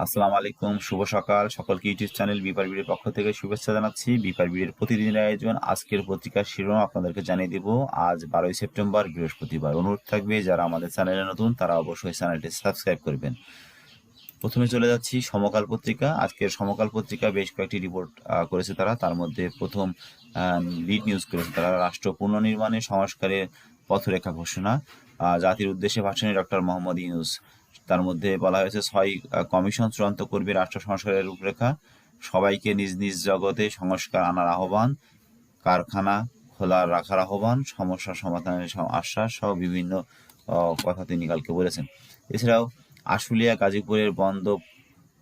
আসসালামু আলাইকুম, শুভ সকাল। সকলকে ইউটিউব চ্যানেল বিপার বিড়ির পক্ষ থেকে শুভেচ্ছা জানাচ্ছি। বিপার বিড়ির প্রতিদিনের আয়োজন, আজকের পত্রিকার শিরোনাম আপনাদেরকে জানিয়ে দেব। আজ বারোই সেপ্টেম্বর, বৃহস্পতিবার। অনুরোধ থাকবে, যারা আমাদের চ্যানেলে নতুন, তারা অবশ্যই চ্যানেলটি সাবস্ক্রাইব করবেন। প্রথমে চলে যাচ্ছি সমকাল পত্রিকা। আজকের সমকাল পত্রিকা বেশ কয়েকটি রিপোর্ট করেছে তারা। তার মধ্যে প্রথম লিড নিউজ করেছে তারা। রাষ্ট্র পুনর্নির্মাণে সংস্কারের পথরেখা ঘোষণা। জাতির উদ্দেশ্যে ভাষণে ডক্টর মোহাম্মদ ইউনুস তার মধ্যে বলা হয়েছে ছয় কমিশন চূড়ান্ত করবে রাষ্ট্র সংস্কারের রূপরেখা। সবাইকে নিজ নিজ জগতে সংস্কার আনার আহ্বান, কারখানা খোলা রাখার আহ্বান, সমস্যা সমাধানের আশ্বাস সহ বিভিন্ন কথা তিনি কালকে বলেছেন। এছাড়াও আশুলিয়া, গাজীপুরের বন্ধ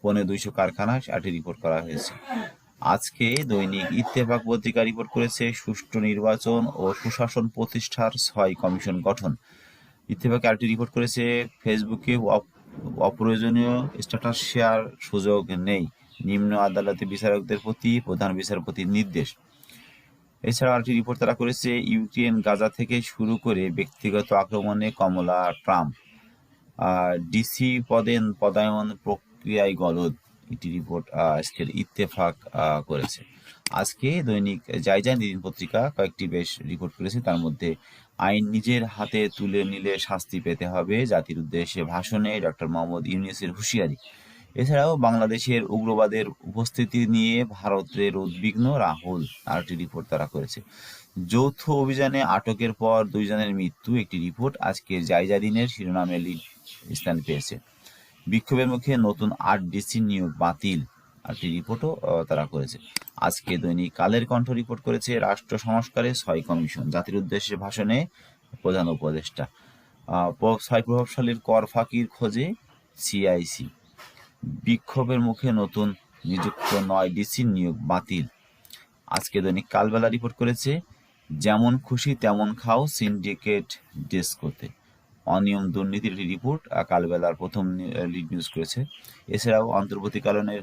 পৌনে দুইশো কারখানা আটটি রিপোর্ট করা হয়েছে। আজকে দৈনিক ইত্তেফাক পত্রিকা রিপোর্ট করেছে, সুষ্ঠু নির্বাচন ও সুশাসন প্রতিষ্ঠার ছয় কমিশন গঠন। ইত্তেফাক আরটি রিপোর্ট করেছে ফেসবুকে অপ্রয়োজনীয় স্ট্যাটাস শেয়ার সুযোগ নেই। নিম্ন আদালতে বিচারকদের প্রতি প্রধান বিচারপতির নির্দেশ। এছাড়া আরটি রিপোর্ট তারা করেছে, ইউক্রেন গাজা থেকে শুরু করে ব্যক্তিগত আক্রমণে কমলা ট্রাম্প। ডিসি পদে পদায়ন প্রক্রিয়ায় গলদ, এটি রিপোর্ট আজকের ইত্তেফাক করেছে। আজকে দৈনিক জায়জা দিন পত্রিকা কয়েকটি বেশ রিপোর্ট করেছে, তার মধ্যে আইন নিজের হাতে তুলে নিলে শাস্তি পেতে হবে জাতির উদ্দেশ্যে ভাষণে ডক্টর মোহাম্মদ ইউনিসের হুঁশিয়ারি। এছাড়াও বাংলাদেশের উগ্রবাদের উপস্থিতি নিয়ে ভারতের উদ্বিগ্ন রাহুল আরটি রিপোর্ট তারা করেছে। যৌথ অভিযানে আটকের পর দুইজনের মৃত্যু একটি রিপোর্ট আজকে জায়জা দিনের শিরোনামে লিড স্থান পেয়েছে। বিক্ষোভের মুখে নতুন আট ডিসি নিয়োগ বাতিল। আরটি রিপোর্টও তারা করেছে। আজকে দৈনিক কালের কণ্ঠ রিপোর্ট করেছে রাষ্ট্র সংস্কারে ছয় কমিশন, জাতির উদ্দেশ্যে ভাষণে প্রধান উপদেষ্টা। ছয় প্রভাবশালীর কর ফাঁকির খোঁজে সিআইসি বিক্ষোভের মুখে নতুন নিযুক্ত নয় ডিসি নিয়োগ বাতিল। আজকে দৈনিক কালবেলা রিপোর্ট করেছে, যেমন খুশি তেমন খাও সিন্ডিকেট ডেস্কোতে অনিয়ম দুর্নীতির রিপোর্ট কালবেলার প্রথম লিড নিউজ করেছে। এছাড়াও অন্তর্বর্তীকালীনের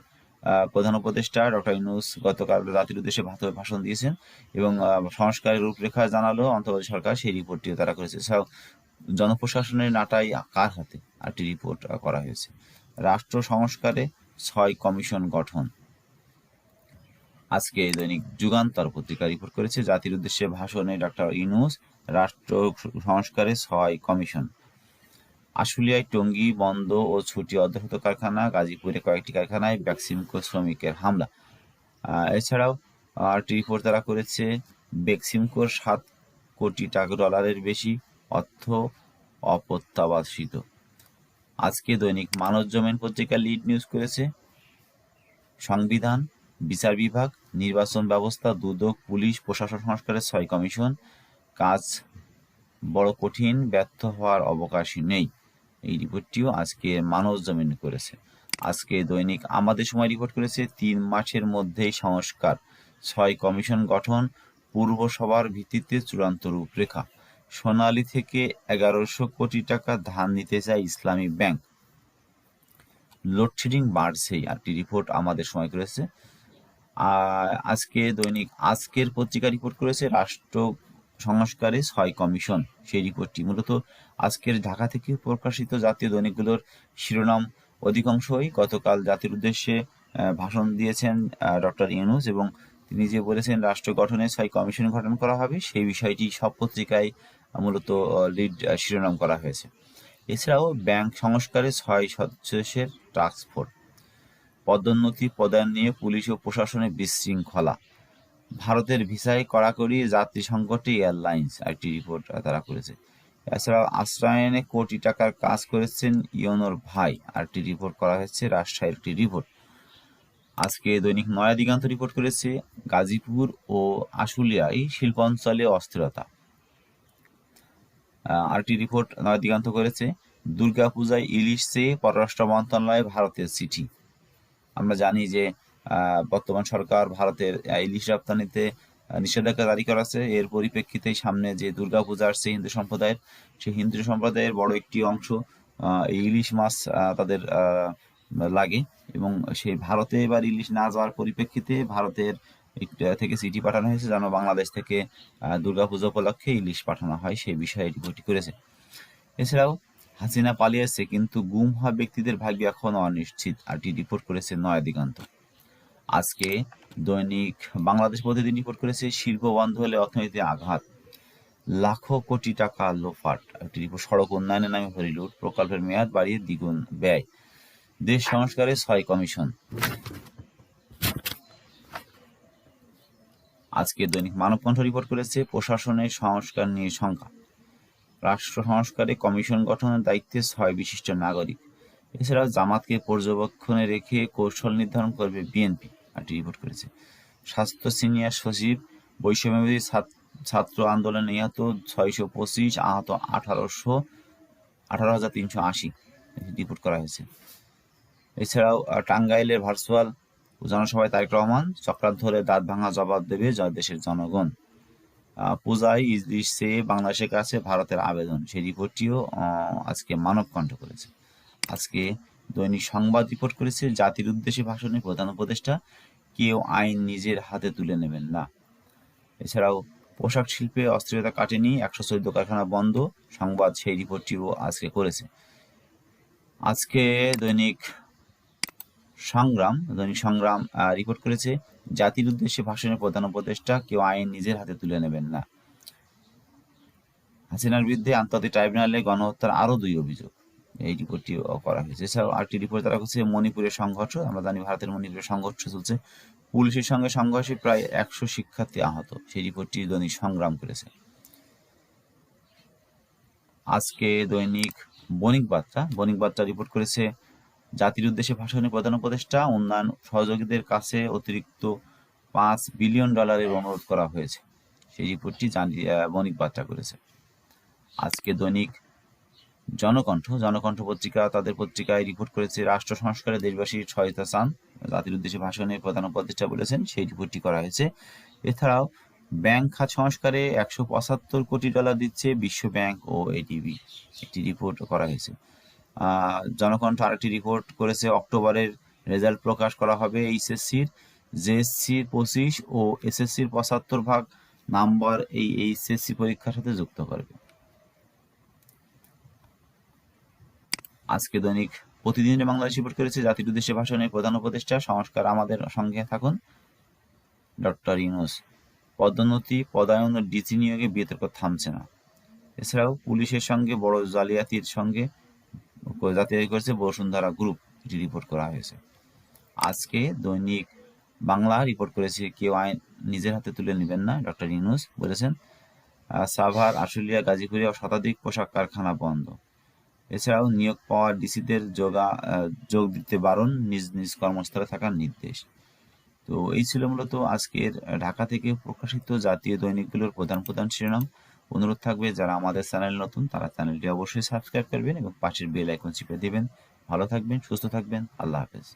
প্রধান উপদেষ্টা ডক্টর ইউনুস গতকাল জাতির উদ্দেশ্যে ভাত- ভাষণ দিয়েছেন এবং সংস্কারের রূপরেখা জানালো অন্তর্বর্তী সরকার, সেই রিপোর্টটিও তারা করেছে। জনপ্রশাসনের নাটাই কার হাতে? একটি রিপোর্ট করা হয়েছে। রাষ্ট্র সংস্কারে ছয় কমিশন গঠন। আজকে দৈনিক যুগান্তর পত্রিকা রিপোর্ট করেছে, জাতির উদ্দেশ্যে ভাষণে ডক্টর ইউনুস, রাষ্ট্র সংস্কারে ছয় কমিশন। আশুলিয়ায় টঙ্গী বন্ধ ও ছুটি অধ্যক্ষত কারখানা, গাজীপুরে কয়েকটি কারখানায় ভ্যাকসিমকো শ্রমিকের হামলা। এছাড়াও আরটি রিপোর্ট তারা করেছে বেক্সিমকোর সাত কোটি টাকা ডলারের বেশি অর্থ অপ্রত্যাবাসিত আজকে দৈনিক মানব জমিন পত্রিকা লিড নিউজ করেছে, সংবিধান, বিচার বিভাগ, নির্বাচন ব্যবস্থা, দুদক, পুলিশ, প্রশাসন সংস্কারের ছয় কমিশন, কাজ বড় কঠিন, ব্যর্থ হওয়ার অবকাশই নেই। এই রিপোর্টটিও আজকে মানব জমিন করেছে। আজকে দৈনিক আমাদের সময় রিপোর্ট করেছে, তিন মাসের মধ্যেই সংস্কার। ছয় কমিশন গঠন, পূর্ব সভার ভিত্তিতে চূড়ান্ত রূপরেখা। সোনালী থেকে এগারোশো কোটি টাকা ধার নিতে চায় ইসলামী ব্যাংক। লোডশেডিং বাড়ছেই আরটি রিপোর্ট আমাদের সময় করেছে। আজকে দৈনিক, আজকের পত্রিকা রিপোর্ট করেছে, রাষ্ট্র সংস্কারে ছয় কমিশন সেই রিপোর্টটি। মূলত আজকের ঢাকা থেকে প্রকাশিত জাতীয় দৈনিকগুলোর শিরোনাম অধিকাংশই গতকাল জাতির উদ্দেশ্যে ভাষণ দিয়েছেন ডক্টর ইউনুস এবং তিনি যে বলেছেন রাষ্ট্র গঠনে ছয় কমিশন গঠন করা হবে, সেই বিষয়টি সব পত্রিকায় মূলত লিড শিরোনাম করা হয়েছে। এছাড়াও ব্যাংক সংস্কারে ছয় সদস্যের টাস্ক ফোর্স পদোন্নতি, পদায়ন নিয়ে পুলিশ ও প্রশাসনে বিশৃঙ্খলা। ভারতের ভিসায় কড়াকড়ি যাত্রী সংকটে এয়ারলাইন্স একটি রিপোর্ট তারা করেছে। এছাড়াও আশ্রয়নে কোটি টাকার কাজ করেছেন ইয়নোর ভাই। আরেকটি রিপোর্ট করা হয়েছে রাজশাহীর একটি রিপোর্ট। আজকে দৈনিক নয়া দিগান্ত রিপোর্ট করেছে গাজীপুর ও আশুলিয়ায় শিল্পাঞ্চলে অস্থিরতা। আহ, আরেকটি রিপোর্ট নয়া দিগান্ত করেছে দুর্গাপূজায় ইলিশ চেয়ে পররাষ্ট্র মন্ত্রণালয়ে ভারতের চিঠি। আমরা জানি যে বর্তমান সরকার ভারতের ইলিশ রপ্তানিতে নিষেধাজ্ঞা জারি করেছে। এর পরিপ্রেক্ষিতে সামনে যে দুর্গাপূজা আসছে হিন্দু সম্প্রদায়ের সেই হিন্দু সম্প্রদায়ের বড় একটি অংশ আহ, ইলিশ মাছ তাদের লাগে। এবং সেই ভারতে এবার ইলিশ না যাওয়ার পরিপ্রেক্ষিতে ভারতের থেকে চিঠি পাঠানো হয়েছে যেন বাংলাদেশ থেকে দুর্গাপূজা উপলক্ষে ইলিশ পাঠানো হয় সেই বিষয়ে রিপোর্টটি করেছে। এছাড়াও হাসিনা পালিয়েছে কিন্তু গুম হওয়া ব্যক্তিদের ভাগ্য এখনও অনিশ্চিত আরটি রিপোর্ট করেছে নয়া দিগন্ত। আজকে দৈনিক বাংলাদেশ প্রতিদিন রিপোর্ট করেছে, শিল্প বন্ধ হলে অর্থনীতিতে আঘাত। লাখো কোটি টাকা লোফাট একটি রিপোর্ট সড়ক উন্নয়নের নামে হরিলুট প্রকল্পের মেয়াদ বাড়িয়ে দ্বিগুণ ব্যয়। দেশ সংস্কারে ছয় কমিশন। আজকে দৈনিক মানবকণ্ঠ রিপোর্ট করেছে, প্রশাসনের সংস্কার নিয়ে শঙ্কা। রাষ্ট্র সংস্কারে কমিশন গঠনের দায়িত্বে ছয় বিশিষ্ট নাগরিক। এছাড়াও জামাতকে পর্যবেক্ষণে রেখে কৌশল নির্ধারণ করবে বিএনপি। আরটি রিপোর্ট করেছে। স্বাস্থ্য সিনিয়র সচিব, বৈষম্যবিরোধী ছাত্র আন্দোলনে নিহত ছয়শো পঁচিশ, আহত আঠারোশো, আঠারো হাজার তিনশো আশি রিপোর্ট করা হয়েছে। এছাড়াও টাঙ্গাইলের ভার্চুয়াল জনসভায় তারেক রহমান, চক্রান্ত ধরে দাঁত ভাঙা জবাব দেবে দেশের জনগণ। পূজায় ইজলিশে বাংলাদেশের কাছে ভারতের আবেদন। সেই রিপোর্টটিও আজকে মানব কণ্ঠ করেছে। আজকে দৈনিক সংবাদ রিপোর্ট করেছে, জাতির উদ্দেশ্যে ভাষণে প্রধান উপদেষ্টা কেউ আইন নিজের হাতে তুলে নেবেন না। এছাড়াও পোশাক শিল্পে অস্থিরতা কাটেনি, একশো চোদ্দ কারখানা বন্ধ, সংবাদ সেই রিপোর্টটিও আজকে করেছে। আজকে দৈনিক সংগ্রাম দৈনিক সংগ্রাম রিপোর্ট করেছে, জাতির উদ্দেশ্যে ভাষণের প্রধান উপদেষ্টা কেউ আইন নিজের হাতে তুলে নেবেন না। হাসিনার বিরুদ্ধে আন্তর্জাতিক ট্রাইব্যুনালে গণহত্যার আরও দুই অভিযোগ। এই রিপোর্টটি করা হয়েছে। এছাড়াও আরেকটি রিপোর্ট তারা হচ্ছে মণিপুরের সংঘর্ষ। আমরা জানি ভারতের মণিপুরের সংঘর্ষ চলছে। পুলিশের সঙ্গে সংঘর্ষে প্রায় একশো শিক্ষার্থী আহত। সেই রিপোর্টটি দৈনিক সংগ্রাম করেছে। আজকে দৈনিক বণিক বার্তা। বণিক বার্তা রিপোর্ট করেছে, জাতির উদ্দেশ্যে ভাষণে প্রধান উপদেষ্টা, উন্নয়ন সহযোগীদের কাছে অতিরিক্ত পাঁচ বিলিয়ন ডলারের অনুরোধ করা হয়েছে। সেই রিপোর্টটি বণিক বার্তা করেছে। আজকে দৈনিক জনকণ্ঠ জনকণ্ঠ পত্রিকা, তাদের পত্রিকায় রিপোর্ট করেছে রাষ্ট্র সংস্কারে দেশবাসীর সহায়তা চান। জাতির উদ্দেশ্যে ভাষণে প্রধান উপদেষ্টা বলেছেন, সেই রিপোর্টটি করা হয়েছে। এছাড়াও, ব্যাংক খাত সংস্কারে একশো পঁচাত্তর কোটি ডলার দিচ্ছে বিশ্ব ব্যাংক ও এডিবি একটি রিপোর্ট করা হয়েছে। জনকণ্ঠ আরেকটি রিপোর্ট করেছে, অক্টোবরের রেজাল্ট প্রকাশ করা হবে এইচএসসির। জেএসসির পঁচিশ ও এসএসসির পঁচাত্তর ভাগ নাম্বার এই এইচএসসি পরীক্ষার সাথে যুক্ত করবে। আজকে দৈনিক প্রতিদিনের বাংলাদেশ রিপোর্ট করেছে জাতির উদ্দেশ্যে ভাষণের প্রধান উপদেষ্টা। সংস্কার আমাদের সঙ্গে থাকুন। ডক্টর ইউনুস, পদোন্নতি, পদায়ন ও ডিসি নিয়োগে বিতর্ক থামছে না। এছাড়াও পুলিশের সঙ্গে বড় জালিয়াতির সঙ্গে জাতীয় করেছে বসুন্ধরা গ্রুপ এটি রিপোর্ট করা হয়েছে। আজকে দৈনিক বাংলা রিপোর্ট করেছে, কেউ আইন নিজের হাতে তুলে নেবেন না, ডক্টর ইউনুস বলেছেন। সাভার, আশুলিয়া, গাজীপুরে শতাধিক পোশাক কারখানা বন্ধ। এছাড়াও নিয়োগ পাওয়া ডিসিদের যোগা যোগ দিতে বারণ নিজ নিজ কর্মস্থলে থাকার নির্দেশ। তো এই ছিল মূলত আজকের ঢাকা থেকে প্রকাশিত জাতীয় দৈনিকগুলোর প্রধান প্রধান শিরোনাম। অনুরোধ থাকবে, যারা আমাদের চ্যানেল নতুন, তারা চ্যানেলটি অবশ্যই সাবস্ক্রাইব করবেন এবং পাশের বেল আইকন চিপে দেবেন। ভালো থাকবেন, সুস্থ থাকবেন, আল্লাহ হাফেজ।